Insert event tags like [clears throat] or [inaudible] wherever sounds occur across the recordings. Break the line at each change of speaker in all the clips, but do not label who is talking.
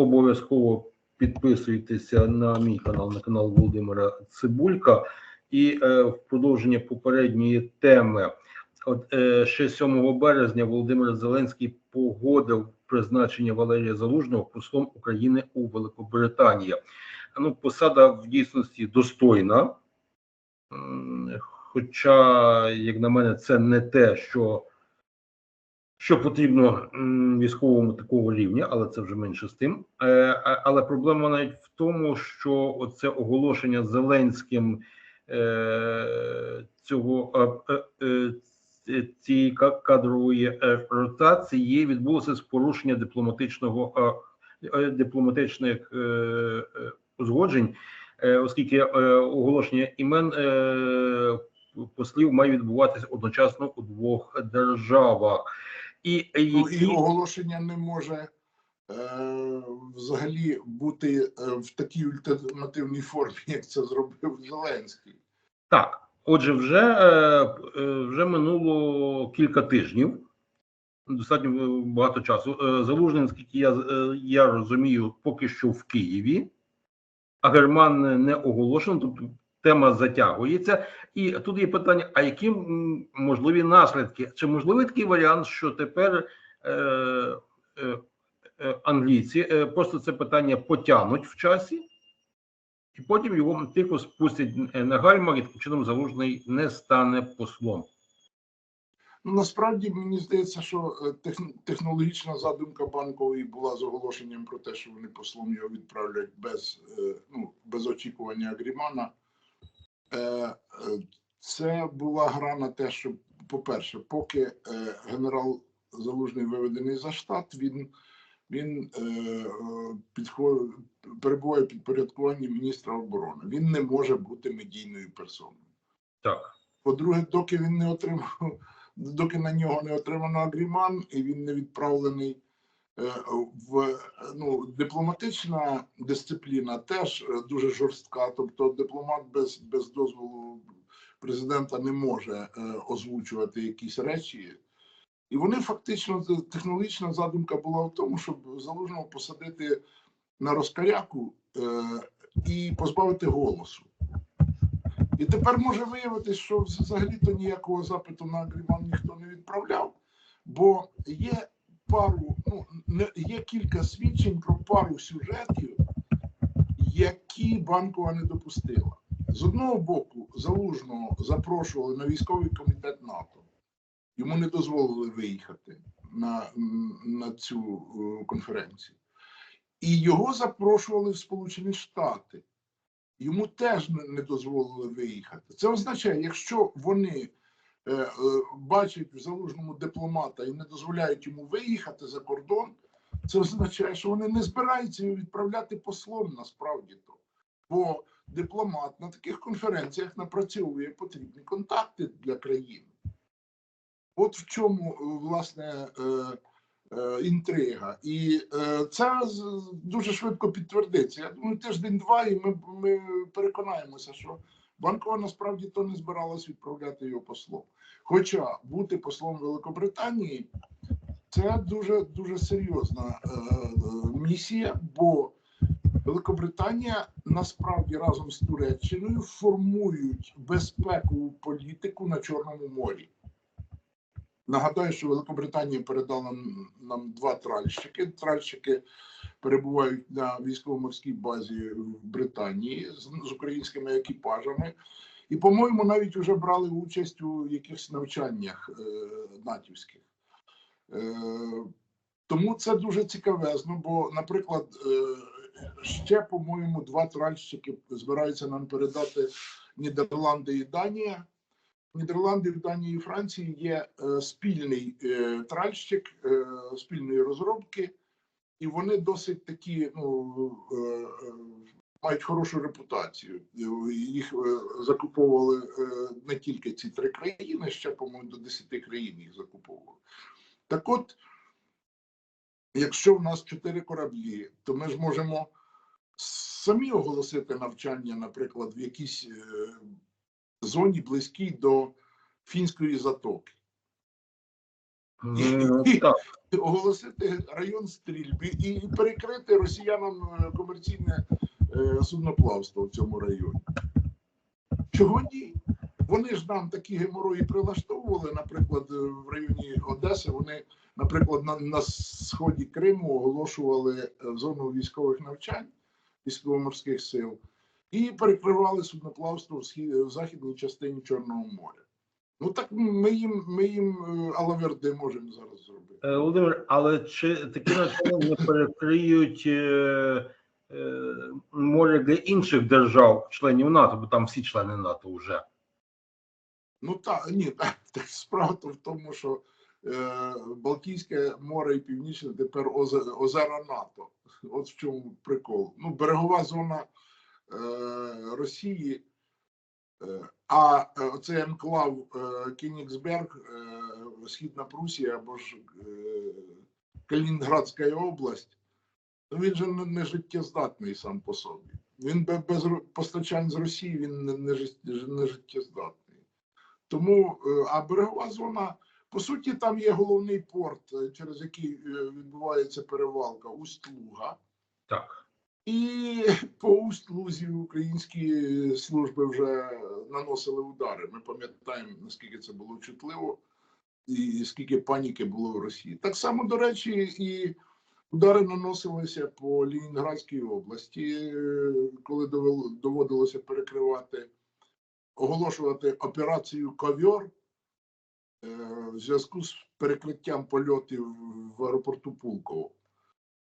обов'язково підписуйтеся на мій канал, на канал Володимира Цибулька. І е, в продовження попередньої теми, от е, ще 7 березня Володимир Зеленський погодив призначення Валерія Залужного послом України у Великобританії. Ну, посада в дійсності достойна. Хоча, як на мене, це не те, що, що потрібно військовому такого рівня, але це вже менше з тим. Е, але проблема навіть в тому, що оце оголошення Зеленським е, цього е, ці- цієї кадрової ротації відбулося з порушення дипломатичного дипломатичних узгоджень, оскільки оголошення імен послів має відбуватися одночасно у двох державах. І,
Ну, і оголошення не може е, взагалі бути е, в такій ультимативній формі, як це зробив Зеленський.
Так, отже, вже, е, е, вже минуло кілька тижнів, достатньо багато часу. Залужний, наскільки я, я розумію, поки що в Києві, а Герман не оголошено, тобто тема затягується. І тут є питання: а які можливі наслідки? Чи можливий такий варіант, що тепер е, е, е, англійці е, просто це питання потягнуть в часі? І потім його тихо спустять е, на гальма, і таким чином залужний не стане послом.
Ну, насправді мені здається, що е, технологічна задумка банкової була з оголошенням про те, що вони послом його відправлять без, ну, без очікування Грімана. Е, е, Це була гра на те, що, по-перше, поки е, генерал Залужний виведений за штат, він, він підход, перебуває в підпорядкуванні міністра оборони. Він не може бути медійною персоною.
Так,
По-друге, доки він не отримав, доки на нього не отримано агріман, і він не відправлений в ну, дипломатична дисципліна теж е, дуже жорстка. Тобто, дипломат без, без дозволу президента не може е, озвучувати якісь речі. І вони фактично технологічна задумка була в тому, щоб залужного посадити на розкаряку е, і позбавити голосу. І тепер може виявитися, що взагалі-то ніякого запиту на Гріман ніхто не відправляв, бо є пару, ну є кілька свідчень про пару сюжетів, які банкова не допустила. З одного боку, залужного запрошували на військовий комітет НАТО. Йому не дозволили виїхати на, на цю е, конференцію. І його запрошували в Сполучені Штати йому теж не, дозволили виїхати. Це означає, якщо вони бачать в залужному дипломата і не дозволяють йому виїхати за кордон, це означає, що вони не збираються його відправляти послом насправді то. Бо дипломат на таких конференціях напрацьовує потрібні контакти для країни. От в чому, е, власне, е, е, інтрига. І е, це дуже швидко підтвердиться. Я думаю, тиждень-два, і ми, ми переконаємося, що банкова насправді то не збиралась відправляти його послом. Хоча бути послом Великобританії це дуже дуже серйозна е, е, місія, бо Великобританія насправді разом з Туреччиною формують безпекову політику на Чорному морі. Нагадаю, що Великобританія передала нам, два тральщики. Тральщики перебувають на військово-морській базі в Британії з, з українськими екіпажами. І, по-моєму, навіть вже брали участь у якихось навчаннях е, натівських. Е, тому це дуже цікавезно, бо, наприклад, е, ще, по-моєму, два тральщики збираються нам передати Нідерланди і Данія. Нідерландів, Данії і Франції є е, спільний е, тральщик е, спільної розробки, і вони досить такі, ну мають хорошу репутацію. Їх закуповували не тільки ці три країни, ще, по-моєму, до 10 країн їх закуповували. Так от, якщо в нас чотири кораблі, то ми ж можемо самі оголосити навчання, наприклад, в якійсь зоні близькій до фінської затоки.
Ну, так.
оголосити район стрільби і перекрити росіянам е, комерційне е, судноплавство в цьому районі. Чого ні? Вони ж нам такі геморої прилаштовували, наприклад, е, в районі Одеси. Вони, наприклад, на, на сході Криму оголошували е, зону військових навчань військово-морських сил і перекривали судноплавство в, схід, в західній частині Чорного моря. Ну так ми їм, ми їм е, алаверди можемо зараз зробити.
Е, Володимир, але чи такі навчання не перекриють е, е, море для інших держав, членів НАТО, бо там всі члени НАТО вже.
Ну так, ні, так, так справа то в тому, що е, Балтійське море і Північне тепер озе- озера НАТО. От в чому прикол. Ну, берегова зона Росії, е, а е, оцей енклав е, Кінігсберг, е, Східна Прусія або ж е, Калінінградська область, ну він же не, життєздатний сам по собі. Він бе- без постачань з Росії він не, не, жит- не життєздатний. Тому, е, а берегова зона, по суті, там є головний порт, е, через який е, відбувається перевалка Усть-Луга.
Так.
І [laughs] по Усть-Лузі українські служби вже наносили удари. Ми пам'ятаємо, наскільки це було чутливо, і скільки паніки було в Росії. Так само, до речі, і удари наносилися по Лінінградській області, е, коли доводилося перекривати оголошувати операцію Ковьор е, в зв'язку з перекриттям польотів в аеропорту Пулково.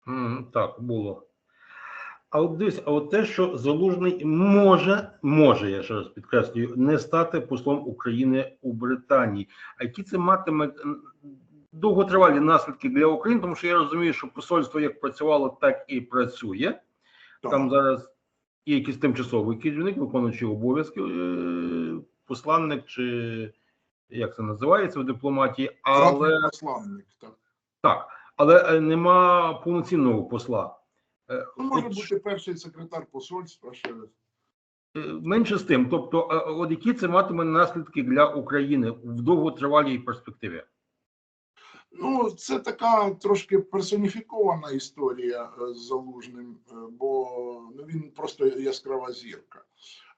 М, Так, було. А от дивись, а от те, що Залужний може, може, я ще раз підкреслюю, не стати послом України у Британії. А які це матиме довготривалі наслідки для України, тому що я розумію, що посольство як працювало, так і працює. Там зараз є якийсь тимчасовий керівник, виконуючий обов'язки, е, посланник чи як це називається в дипломатії, але
посланник, так.
так, але е, нема повноцінного посла.
Ну, може бути перший секретар посольства ще.
Е, Менше з тим, тобто, е, от які це матиме наслідки для України в довготривалій перспективі?
Ну, це така трошки персоніфікована історія з залужним, бо ну, він просто яскрава зірка.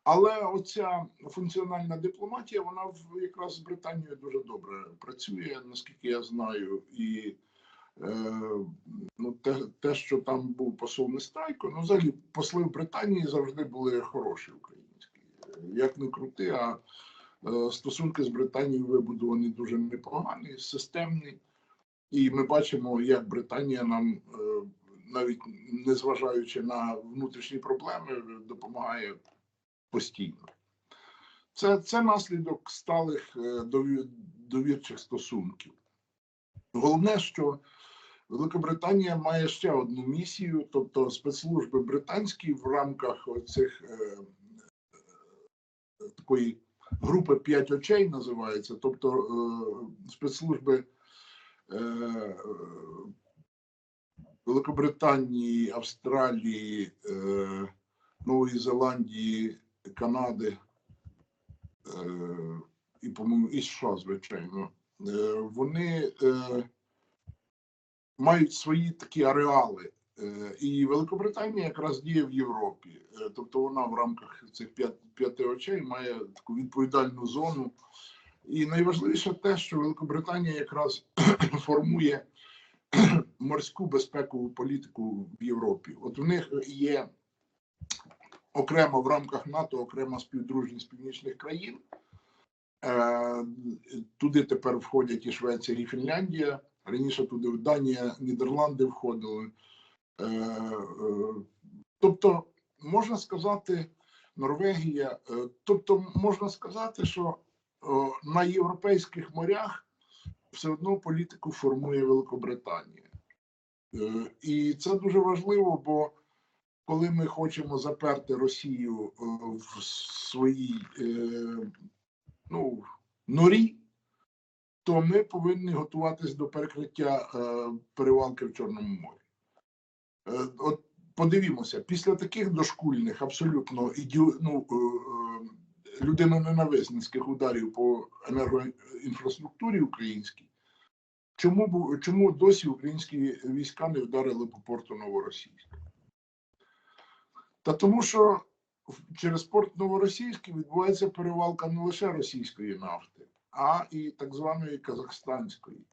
Але оця функціональна дипломатія, вона якраз з Британією дуже добре працює, наскільки я знаю, і ну, те, те, що там був посол Нестайко, ну взагалі посли в Британії завжди були хороші українські. Як не крути, а е, стосунки з Британією вибудовані дуже непогані, системні. І ми бачимо, як Британія нам, е, навіть незважаючи на внутрішні проблеми, допомагає постійно. Це, це наслідок сталих е, довірчих стосунків. Головне, що Великобританія має ще одну місію, тобто спецслужби британські в рамках цих е, е, такої групи п'ять очей називається, тобто е, спецслужби е, Великобританії, Австралії, е, Нової Зеландії, Канади е, і, по-моєму, і США, звичайно. Е, Вони е, мають свої такі ареали. Е, І Великобританія якраз діє в Європі. Е, Тобто вона в рамках цих п'яти очей має таку відповідальну зону. І найважливіше те, що Великобританія якраз [clears throat] формує [clears throat] морську безпекову політику в Європі. От у них є окремо в рамках НАТО, окрема співдружність північних країн. Е, Туди тепер входять і Швеція, і Фінляндія. Раніше туди Данія, Нідерланди входили. Е, е, Тобто, можна сказати, Норвегія, е, тобто, можна сказати, що на європейських морях все одно політику формує Великобританія. І це дуже важливо, бо коли ми хочемо заперти Росію в своїй ну, норі, то ми повинні готуватись до перекриття е, перевалки в Чорному морі. Е, От подивімося, після таких дошкульних, абсолютно ідіо, ну, е, людиноненависницьких ударів по енергоінфраструктурі українській, чому, чому досі українські війська не вдарили по порту Новоросійськ? Та тому, що через порт Новоросійський відбувається перевалка не лише російської нафти, а і так званої казахстанської.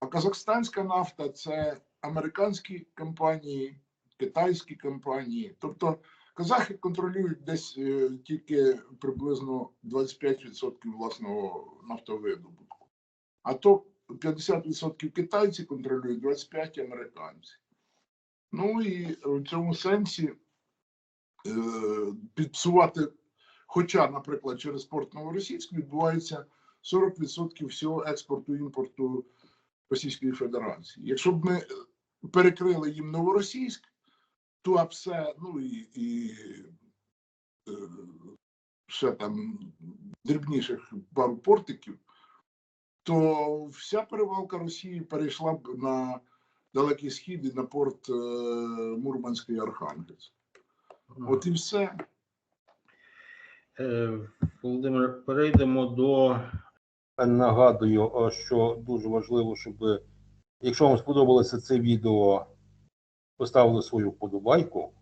А казахстанська нафта це американські компанії, китайські компанії. Тобто казахи контролюють десь е, тільки приблизно 25% власного нафтовидобутку. А то 50% китайці контролюють, 25% американці. Ну і в цьому сенсі е, підсувати, хоча, наприклад, через порт Новоросійськ відбувається 40% всього експорту імпорту Російської Федерації. Якщо б ми перекрили їм Новоросійськ, то все, ну і, і е, ще там дрібніших пару портиків, то вся перевалка Росії перейшла б на Далекий Схід і на порт е, Мурманський Архангельськ. От і все.
Е, Володимир, перейдемо до. Нагадую, що дуже важливо, щоб якщо вам сподобалося це відео, поставили свою вподобайку,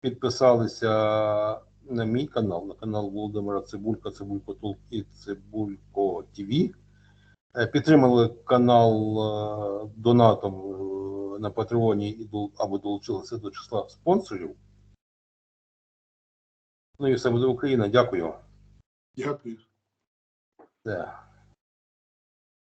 підписалися на мій канал, на канал Володимира Цибулька, Цибулько Тул і Цибулько ТВ. Е, Підтримали канал е, донатом е, на Патреоні або долучилися до числа спонсорів. Ну і все буде Україна. Дякую.
Дякую.
Все.